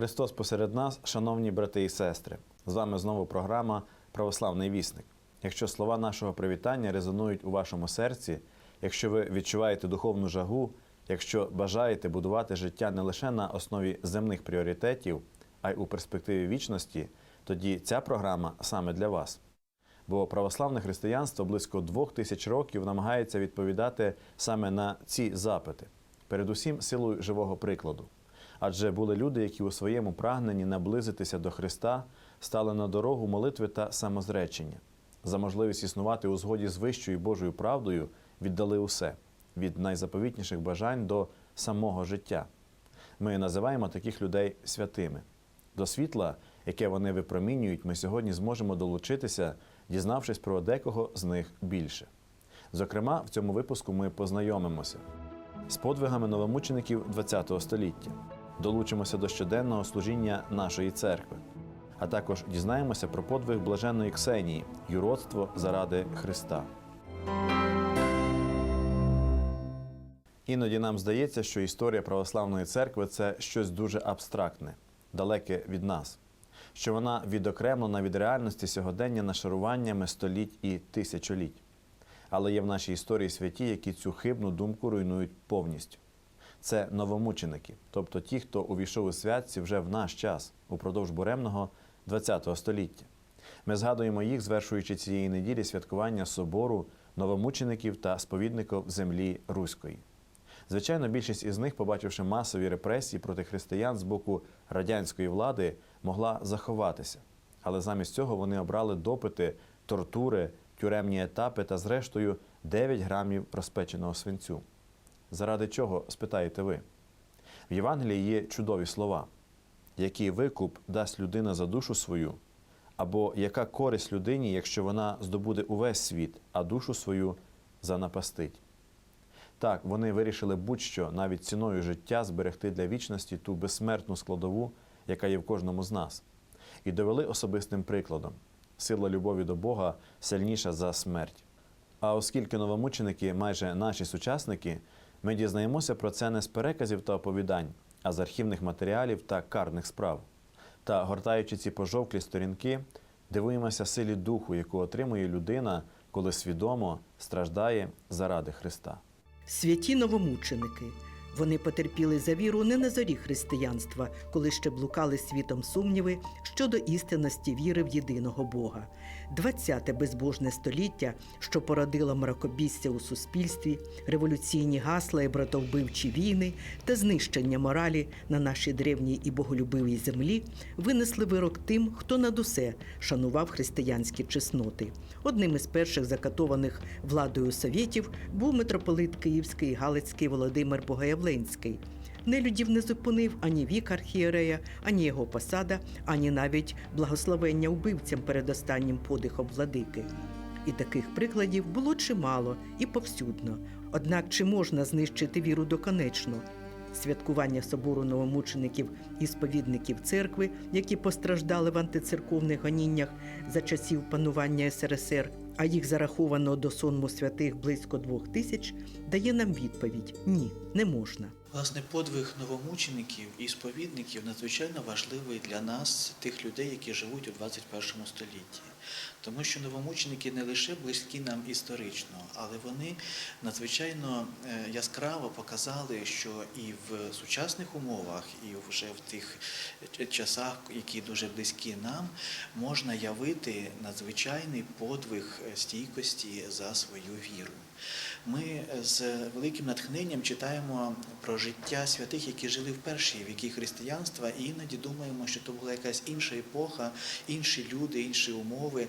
Христос посеред нас, шановні брати і сестри. З вами знову програма Православний вісник. Якщо слова нашого привітання резонують у вашому серці, якщо ви відчуваєте духовну жагу, якщо бажаєте будувати життя не лише на основі земних пріоритетів, а й у перспективі вічності, тоді ця програма саме для вас. Бо православне християнство близько двох тисяч років намагається відповідати саме на ці запити, передусім силою живого прикладу. Адже були люди, які у своєму прагненні наблизитися до Христа стали на дорогу молитви та самозречення. За можливість існувати у згоді з вищою Божою правдою віддали усе від найзаповітніших бажань до самого життя. Ми називаємо таких людей святими. До світла, яке вони випромінюють, ми сьогодні зможемо долучитися, дізнавшись про декого з них більше. Зокрема, в цьому випуску ми познайомимося з подвигами новомучеників ХХ століття, долучимося до щоденного служіння нашої церкви, а також дізнаємося про подвиг блаженної Ксенії, юродство заради Христа. Іноді нам здається, що історія православної церкви це щось дуже абстрактне, далеке від нас, що вона відокремлена від реальності сьогодення нашаруваннями століть і тисячоліть. Але є в нашій історії святі, які цю хибну думку руйнують повністю. Це новомученики, тобто ті, хто увійшов у святці вже в наш час, упродовж буремного ХХ століття. Ми згадуємо їх, звершуючи цієї неділі святкування собору новомучеників та сповідників землі Руської. Звичайно, більшість із них, побачивши масові репресії проти християн з боку радянської влади, могла заховатися. Але замість цього вони обрали допити, тортури, тюремні етапи та, зрештою, 9 грамів розпеченого свинцю. Заради чого, спитаєте ви? В Євангелії є чудові слова, який викуп дасть людина за душу свою, або яка користь людині, якщо вона здобуде увесь світ, а душу свою занапастить. Так, вони вирішили будь-що навіть ціною життя зберегти для вічності ту безсмертну складову, яка є в кожному з нас, і довели особистим прикладом. Сила любові до Бога сильніша за смерть. А оскільки новомученики майже наші сучасники, ми дізнаємося про це не з переказів та оповідань, а з архівних матеріалів та карних справ. Та, гортаючи ці пожовклі сторінки, дивуємося силі духу, яку отримує людина, коли свідомо страждає заради Христа. Святі новомученики. Вони потерпіли за віру не на зорі християнства, коли ще блукали світом сумніви щодо істинності віри в єдиного Бога. Двадцяте безбожне століття, що породило мракобісся у суспільстві, революційні гасла і братовбивчі війни та знищення моралі на нашій древній і боголюбивій землі, винесли вирок тим, хто над усе шанував християнські чесноти. Одним із перших закатованих владою совєтів був митрополит Київський і Галицький Володимир Богоявленський. Нелюдів не зупинив ані вік архієрея, ані його посада, ані навіть благословення вбивцям перед останнім подихом владики. І таких прикладів було чимало і повсюдно. Однак чи можна знищити віру доконечно? Святкування собору новомучеників і сповідників церкви, які постраждали в антицерковних гоніннях за часів панування СРСР, а їх зараховано до сонму святих близько двох тисяч, дає нам відповідь: ні, не можна. Власне, подвиг новомучеників і сповідників надзвичайно важливий для нас, тих людей, які живуть у 21 столітті. Тому що новомученики не лише близькі нам історично, але вони надзвичайно е, яскраво показали, що і в сучасних умовах, і вже в тих часах, які дуже близькі нам, можна явити надзвичайний подвиг стійкості за свою віру. Ми з великим натхненням читаємо про життя святих, які жили в перші віки християнства, і іноді думаємо, що то була якась інша епоха, інші люди, інші умови.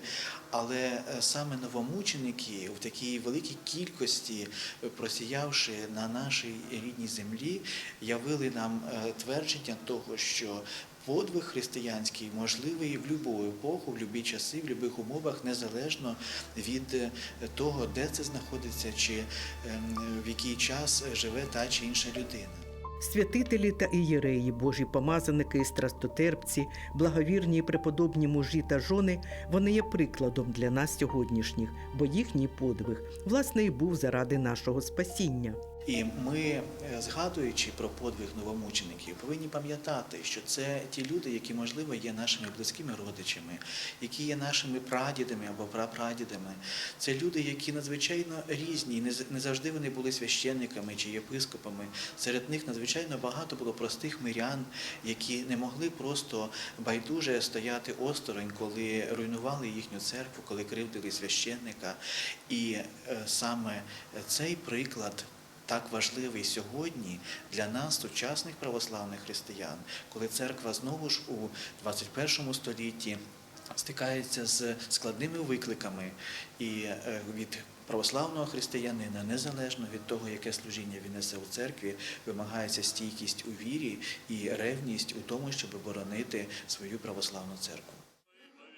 Але е, саме новомученики в такій великій кількості, е, просіявши на нашій рідній землі, явили нам е, твердження того, що подвиг християнський можливий в будь-яку епоху, в будь-які часи, в будь-яких умовах, незалежно від е, того, де це знаходиться, чи ем, в який час живе та чи інша людина. Святителі та ієреї, Божі помазаники страстотерпці, благовірні і преподобні мужі та жони, вони є прикладом для нас сьогоднішніх, бо їхній подвиг, власне, і був заради нашого спасіння. І ми, е, згадуючи про подвиг новомучеників, повинні пам'ятати, що це ті люди, які, можливо, є нашими близькими родичами, які є нашими прадідами або прапрадідами. Це люди, які надзвичайно різні, не завжди вони були священниками чи єпископами. Серед них надзвичайно багато було простих мирян, які не могли просто байдуже стояти осторонь, коли руйнували їхню церкву, коли кривдили священника. І е, саме цей приклад так важливий сьогодні для нас, сучасних православних християн, коли церква знову ж у 21 столітті стикається з складними викликами і е, від православного християнина, незалежно від того, яке служіння він несе у церкві, вимагається стійкість у вірі і ревність у тому, щоб боронити свою православну церкву.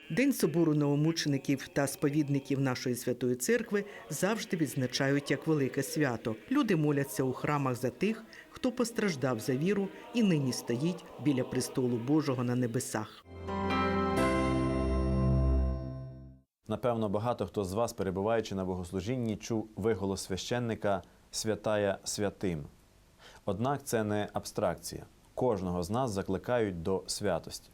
День собору новомучеників та сповідників нашої святої церкви завжди відзначають як велике свято. Люди моляться у храмах за тих, хто постраждав за віру і нині стоїть біля престолу Божого на небесах. Напевно, багато хто з вас, перебуваючи на богослужінні, чув виголос священника святая святим. Однак це не абстракція. Кожного з нас закликають до святості.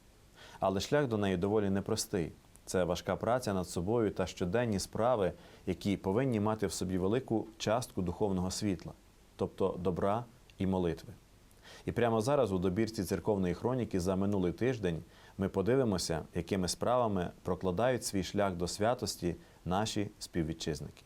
Але шлях до неї доволі непростий. Це важка праця над собою та щоденні справи, які повинні мати в собі велику частку духовного світла, тобто добра і молитви. І прямо зараз у добірці церковної хроніки за минулий тиждень ми подивимося, якими справами прокладають свій шлях до святості наші співвітчизники.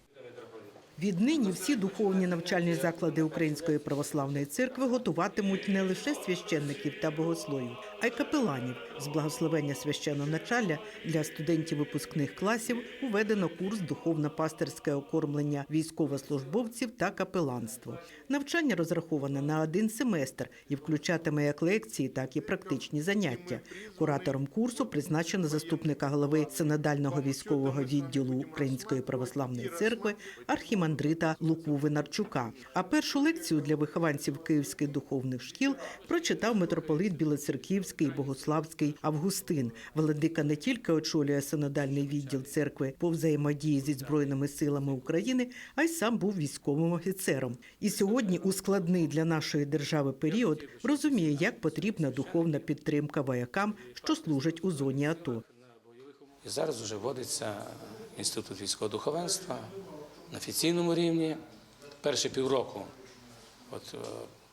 Віднині всі духовні навчальні заклади Української православної церкви готуватимуть не лише священників та богословів, а й капеланів. З благословення священного началля для студентів випускних класів уведено курс духовно-пастерське окормлення військовослужбовців та капеланство. Навчання розраховане на один семестр і включатиме як лекції, так і практичні заняття. Куратором курсу призначено заступника голови синодального військового відділу Української православної церкви архімандрита Луку Винарчука. А першу лекцію для вихованців київських духовних шкіл прочитав митрополит Білоцерківський Богославський Августин. Владика не тільки очолює синодальний відділ церкви по взаємодії зі збройними силами України, а й сам був військовим офіцером. І сьогодні, у складний для нашої держави період, розуміє, як потрібна духовна підтримка воякам, що служать у зоні АТО. І зараз вже вводиться інститут військового духовенства на офіційному рівні. Перші півроку от, е,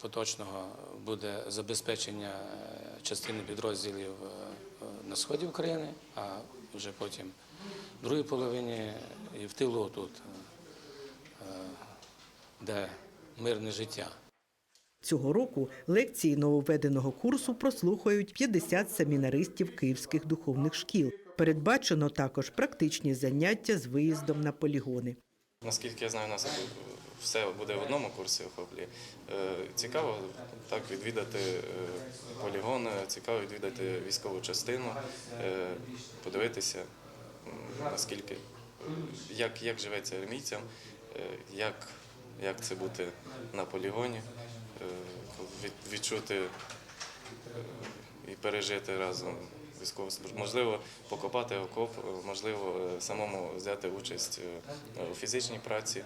поточного буде забезпечення е, частини підрозділів е, на сході України, а вже потім в другій половині і в тилу тут, де мирне життя. Цього року лекції нововведеного курсу прослухають 50 семінаристів київських духовних шкіл. Передбачено також практичні заняття з виїздом на полігони. Наскільки я знаю, у нас все буде в одному курсі охоплі. Е, Цікаво так відвідати е, полігон, цікаво відвідати військову частину, е, подивитися, наскільки, як, як живеться армійцям, як, як це бути на полігоні, відчути і пережити разом військову службу. Можливо, покопати окоп, е, можливо, е, самому взяти участь е, у фізичній праці.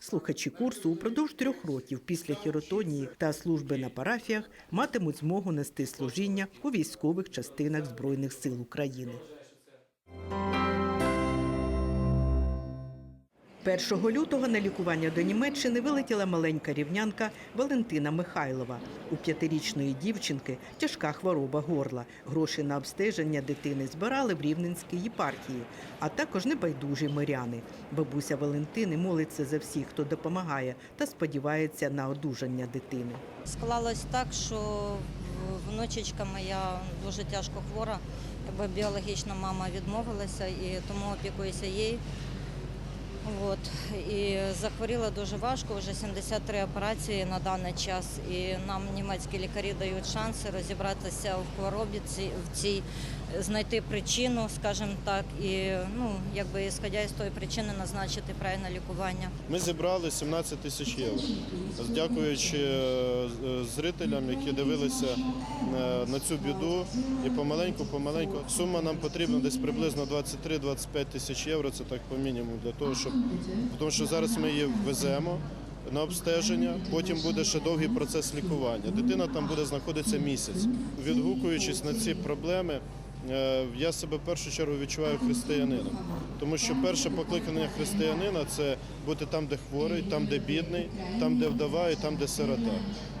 Слухачі курсу упродовж трьох років після хіротонії та служби на парафіях матимуть змогу нести служіння у військових частинах Збройних сил України. 1 лютого на лікування до Німеччини вилетіла маленька рівнянка Валентина Михайлова. У п'ятирічної дівчинки тяжка хвороба горла. Гроші на обстеження дитини збирали в Рівненській єпархії, а також небайдужі миряни. Бабуся Валентини молиться за всіх, хто допомагає, та сподівається на одужання дитини. Склалось так, що внучечка моя дуже тяжко хвора, якби біологічна мама відмовилася і тому опікуюся їй. От. І захворіла дуже важко, вже 73 операції на даний час. І нам німецькі лікарі дають шанси розібратися в хворобі в цій, знайти причину, скажімо так, і ну, якби ісходя з тої причини назначити правильне лікування. Ми зібрали 17 тисяч євро. Дякуючи е, зрителям, які дивилися е, на цю біду. І помаленьку, помаленьку. Сума нам потрібна десь приблизно 23-25 тисяч євро. Це так по мінімуму для того, щоб тому що зараз ми її веземо. на обстеження, потім буде ще довгий процес лікування. Дитина там буде знаходитися місяць. Відгукуючись на ці проблеми, е, я себе в першу чергу відчуваю християнином, тому що перше покликання християнина це бути там, де хворий, там, де бідний, там, де вдова і там, де сирота.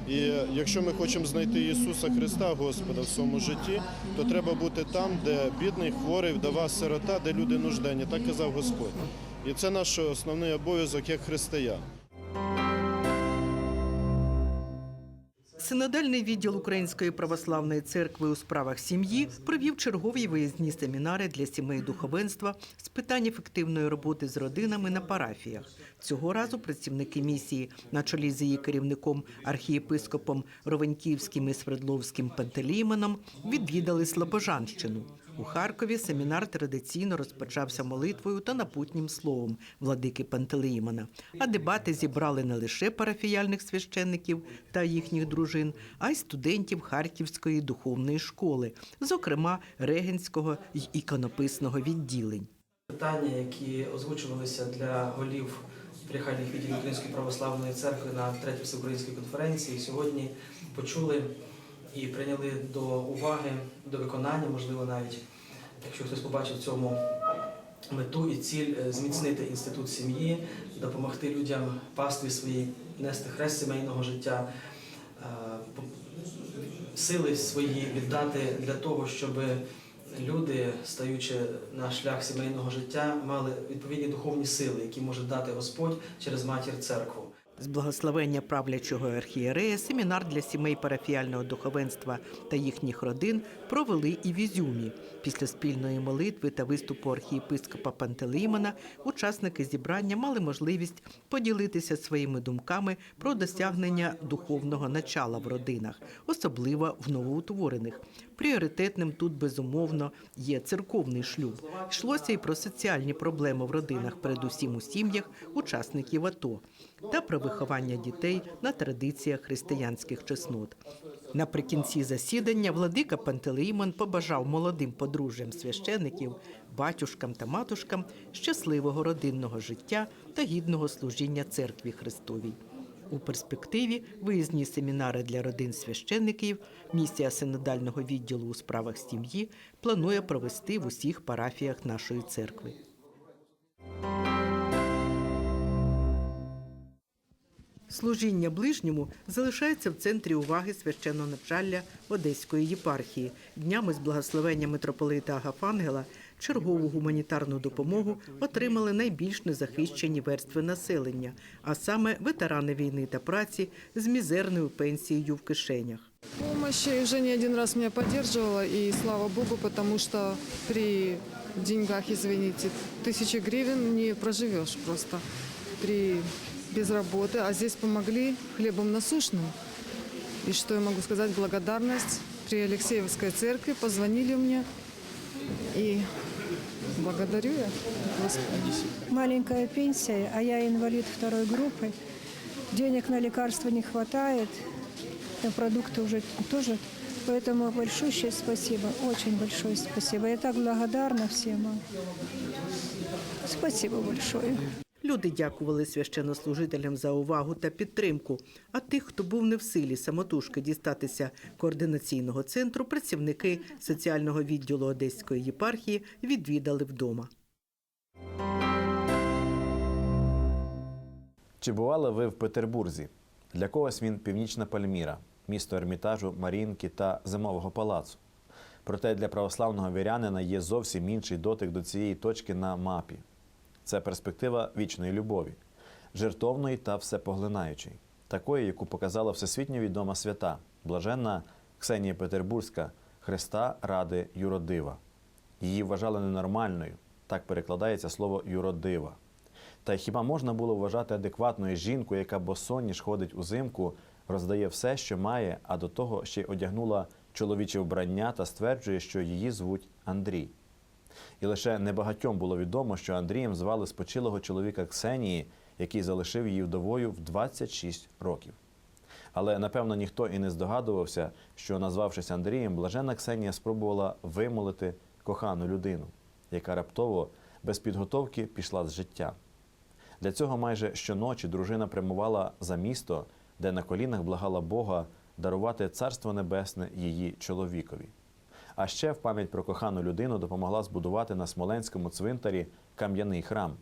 І якщо ми хочемо знайти Ісуса Христа, Господа в своєму житті, то треба бути там, де бідний, хворий, вдова, сирота, де люди нужденні. Так казав Господь. І це наш основний обов'язок як християн. Синодальний відділ Української православної церкви у справах сім'ї провів чергові виїзні семінари для сімей духовенства з питань ефективної роботи з родинами на парафіях. Цього разу працівники місії на чолі з її керівником архієпископом Ровеньківським і Свердловським Пантелеймоном відвідали Слобожанщину. У Харкові семінар традиційно розпочався молитвою та напутнім словом владики Пантелеїмона. А дебати зібрали не лише парафіяльних священників та їхніх дружин, а й студентів Харківської духовної школи, зокрема регенського й іконописного відділень. Питання, які озвучувалися для голів прихальних відділів Української православної церкви на третій всеукраїнській конференції, сьогодні почули і прийняли до уваги, до виконання, можливо, навіть якщо хтось побачив цьому мету і ціль е, зміцнити інститут сім'ї, допомогти людям пастві своїй нести хрест сімейного життя, е, сили свої віддати для того, щоб люди, стаючи на шлях сімейного життя, мали відповідні духовні сили, які може дати Господь через матір церкву. З благословення правлячого архієрея семінар для сімей парафіяльного духовенства та їхніх родин провели і в Ізюмі. Після спільної молитви та виступу архієпископа Пантелеймона учасники зібрання мали можливість поділитися своїми думками про досягнення духовного начала в родинах, особливо в новоутворених. Пріоритетним тут безумовно є церковний шлюб. Йшлося і про соціальні проблеми в родинах, передусім у сім'ях учасників АТО, та про виховання дітей на традиціях християнських чеснот. Наприкінці засідання владика Пантелеймон побажав молодим подружжям священиків, батюшкам та матушкам щасливого родинного життя та гідного служіння церкві Христовій. У перспективі виїзні семінари для родин священників місія синодального відділу у справах сім'ї планує провести в усіх парафіях нашої церкви. Служіння ближньому залишається в центрі уваги священного началля Одеської єпархії. Днями з благословення митрополита Агафангела чергову гуманітарну допомогу отримали найбільш незахищені верстви населення, а саме ветерани війни та праці з мізерною пенсією в кишенях. Помощь и уже не один раз меня поддерживала, и слава богу, потому что при деньгах, извините, тысячи гривен не проживешь просто при без работы, а здесь помогли хлебом насущным. И что я могу сказать, благодарность при Алексеевской церкви, позвонили мне, и благодарю я Господа. маленькая пенсия, а я инвалид второй группы. Денег на лекарства не хватает, на продукты уже тоже. Поэтому большое спасибо, очень большое спасибо. Я так благодарна всем вам. Спасибо большое. Люди дякували священнослужителям за увагу та підтримку. А тих, хто був не в силі самотужки дістатися координаційного центру, працівники соціального відділу Одеської єпархії відвідали вдома. Чи бували ви в Петербурзі? Для когось він північна Пальміра, місто Ермітажу, Марінки та Зимового палацу. Проте для православного вірянина є зовсім інший дотик до цієї точки на мапі. Це перспектива вічної любові, жертовної та всепоглинаючої, такої, яку показала всесвітньо відома свята, блаженна Ксенія Петербурзька, Христа ради юродива. Її вважали ненормальною, так перекладається слово юродива. Та й хіба можна було вважати адекватною жінку, яка босоніж ходить узимку, роздає все, що має, а до того ще й одягнула чоловіче вбрання та стверджує, що її звуть Андрій. І лише небагатьом було відомо, що Андрієм звали спочилого чоловіка Ксенії, який залишив її вдовою в 26 років. Але напевно ніхто і не здогадувався, що, назвавшись Андрієм, блажена Ксенія спробувала вимолити кохану людину, яка раптово без підготовки пішла з життя. Для цього майже щоночі дружина прямувала за місто, де на колінах благала Бога дарувати царство небесне її чоловікові. А ще в пам'ять про кохану людину допомогла збудувати на Смоленському цвинтарі кам'яний храм.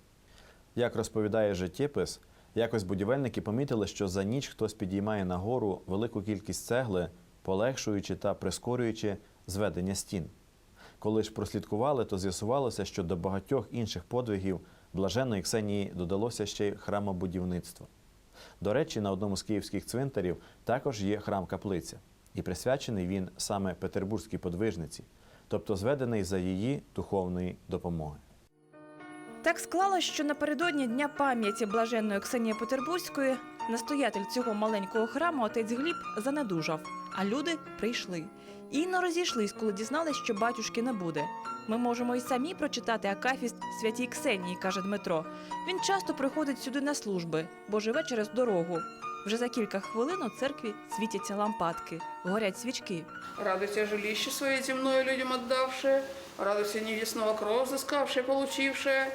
Як розповідає життєпис, якось будівельники помітили, що за ніч хтось підіймає нагору велику кількість цегли, полегшуючи та прискорюючи зведення стін. Коли ж прослідкували, то з'ясувалося, що до багатьох інших подвигів блаженної Ксенії додалося ще й храмобудівництво. До речі, на одному з київських цвинтарів також є храм-каплиця, і присвячений він саме петербурзькій подвижниці, тобто зведений за її духовної допомоги. Так склалось, що напередодні Дня пам'яті блаженної Ксенії Петербурзької настоятель цього маленького храму отець Гліб занедужав, а люди прийшли. І не розійшлись, коли дізнались, що батюшки не буде. Ми можемо й самі прочитати акафіст святій Ксенії, каже Дмитро. Він часто приходить сюди на служби, бо живе через дорогу. Вже за кілька хвилин у церкві світяться лампадки, горять свічки. Радуйся, жилище зі мною людям віддавши, радуйся невестного кров зискавши, получивши,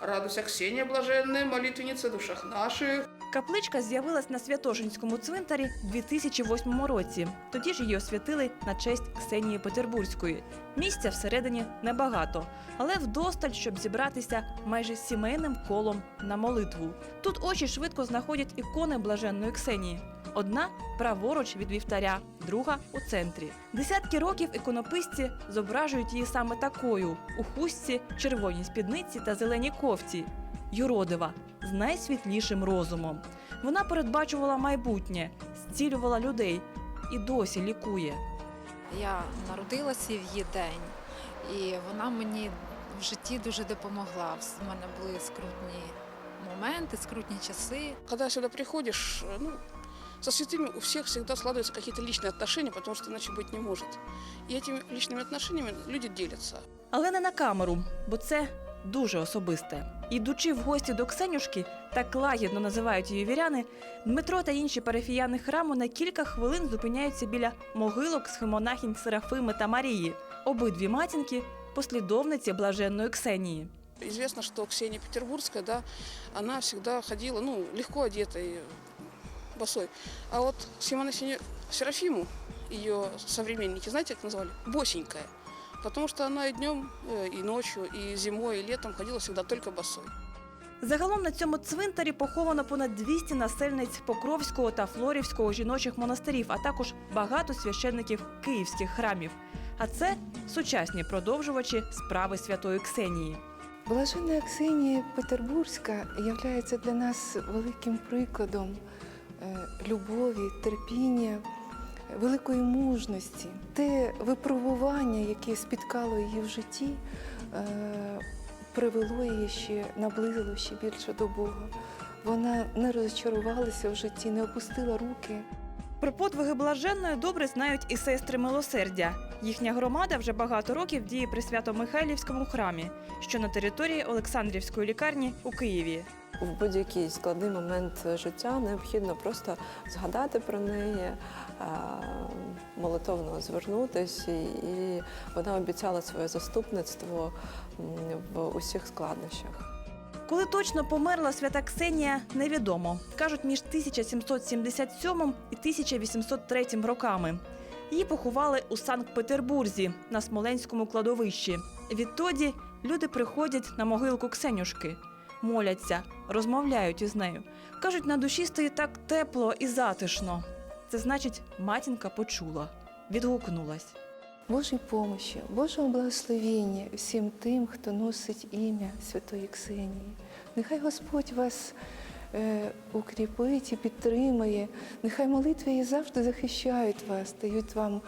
радуйся Ксенія блаженная, молитвенница душах наших. Капличка з'явилась на Святошинському цвинтарі у 2008 році. Тоді ж її освятили на честь Ксенії Петербурзької. Місця всередині небагато, але вдосталь, щоб зібратися майже сімейним колом на молитву. Тут очі швидко знаходять ікони блаженної Ксенії. Одна праворуч від вівтаря, друга у центрі. Десятки років іконописці зображують її саме такою у хустці, червоній спідниці та зеленій кофті Юродива з найсвітлішим розумом. Вона передбачувала майбутнє, зцілювала людей і досі лікує. Я народилася в її день, і вона мені в житті дуже допомогла. У мене були скрутні моменти, скрутні часи. Когда сюда приходишь, ну, со святыми у всех всегда складываются какие-то личные отношения, потому что иначе быть не может. И этими личными отношениями люди делятся. Але не на камеру, бо це дуже особисте. Ідучи в гості до Ксенюшки, так лагідно називають її віряни, Дмитро та інші парафіяни храму на кілька хвилин зупиняються біля могилок схемонахінь Серафими та Марії, обидві матінки послідовниці блаженної Ксенії. Известно, что Ксения Петербургская, да, она всегда ходила, ну, легко одетой, босой. А вот Симона Серафиму, ее современники, знаете, как назвали? Босенькая. Потому что она и днем, э, и ночью, и зимой, и летом ходила всегда только босой. Загалом на цьому цвинтарі поховано понад 200 насельниць Покровського та Флорівського жіночих монастирів, а також багато священників київських храмів. А це сучасні продовжувачі справи святої Ксенії. Блаженна Ксенія Петербурзька є для нас великим прикладом е, любові, терпіння, великої мужності. Те випробування, яке спіткало її в житті, е, привело її ще, наблизило ще більше до Бога. Вона не розчарувалася в житті, не опустила руки. Про подвиги блаженної добре знають і сестри милосердя. Їхня громада вже багато років діє при Свято-Михайлівському храмі, що на території Олександрівської лікарні у Києві. В будь-який складний момент життя необхідно просто згадати про неї, е, молитовно звернутися, і вона обіцяла своє заступництво в усіх складнощах. Коли точно померла свята Ксенія, невідомо. Кажуть, між 1777 і 1803 роками. Її поховали у Санкт-Петербурзі на Смоленському кладовищі. Відтоді люди приходять на могилку Ксенюшки, моляться, розмовляють із нею. Кажуть, на душі стає так тепло і затишно. Це значить, матінка почула, відгукнулась. Божій помощі, Божого благословення всім тим, хто носить ім'я Святої Ксенії. Нехай Господь вас е, укріпить і підтримає. Нехай молитви її завжди захищають вас, дають вам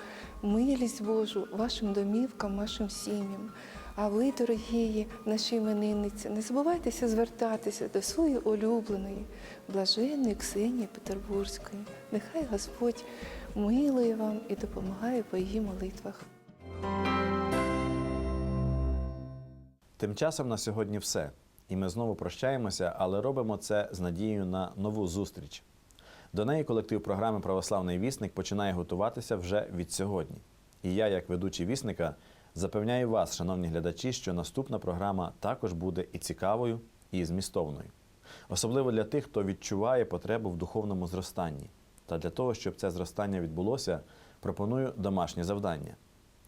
милість Божу, вашим домівкам, вашим сім'ям. А ви, дорогі наші іменинниці, не забувайтеся звертатися до своєї улюбленої, блаженної Ксенії Петербурзької. Нехай Господь милує вам і допомагає по її молитвах. Тим часом на сьогодні все. І ми знову прощаємося, але робимо це з надією на нову зустріч. До неї колектив програми Православний вісник починає готуватися вже від сьогодні. І я, як ведучий вісника, запевняю вас, шановні глядачі, що наступна програма також буде і цікавою, і змістовною. особливо для тих, хто відчуває потребу в духовному зростанні. Та для того, щоб це зростання відбулося, пропоную домашнє завдання.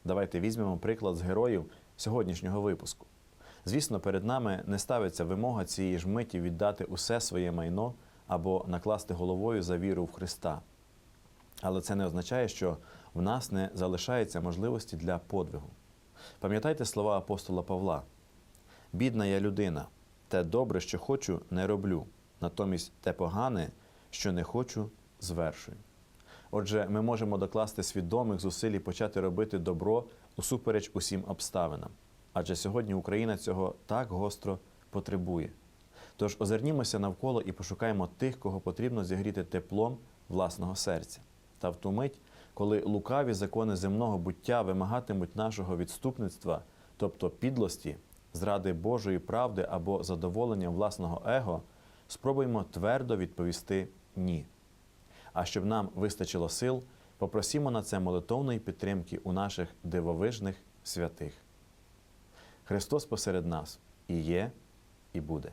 Давайте візьмемо приклад з героїв сьогоднішнього випуску. Звісно, перед нами не ставиться вимога цієї ж миті віддати усе своє майно або накласти головою за віру в Христа. Але це не означає, що в нас не залишається можливості для подвигу. Пам'ятайте слова апостола Павла: бідна я людина, те добре, що хочу, не роблю, натомість те погане, що не хочу, звершую. Отже, ми можемо докласти свідомих зусиль і почати робити добро усупереч усім обставинам. Адже сьогодні Україна цього так гостро потребує. Тож озирнімося навколо і пошукаємо тих, кого потрібно зігріти теплом власного серця. Та в ту мить, коли лукаві закони земного буття вимагатимуть нашого відступництва, тобто підлості, зради Божої правди або задоволення власного его, спробуємо твердо відповісти ні. А щоб нам вистачило сил, попросімо на це молитовної підтримки у наших дивовижних святих. Христос посеред нас і є, і буде.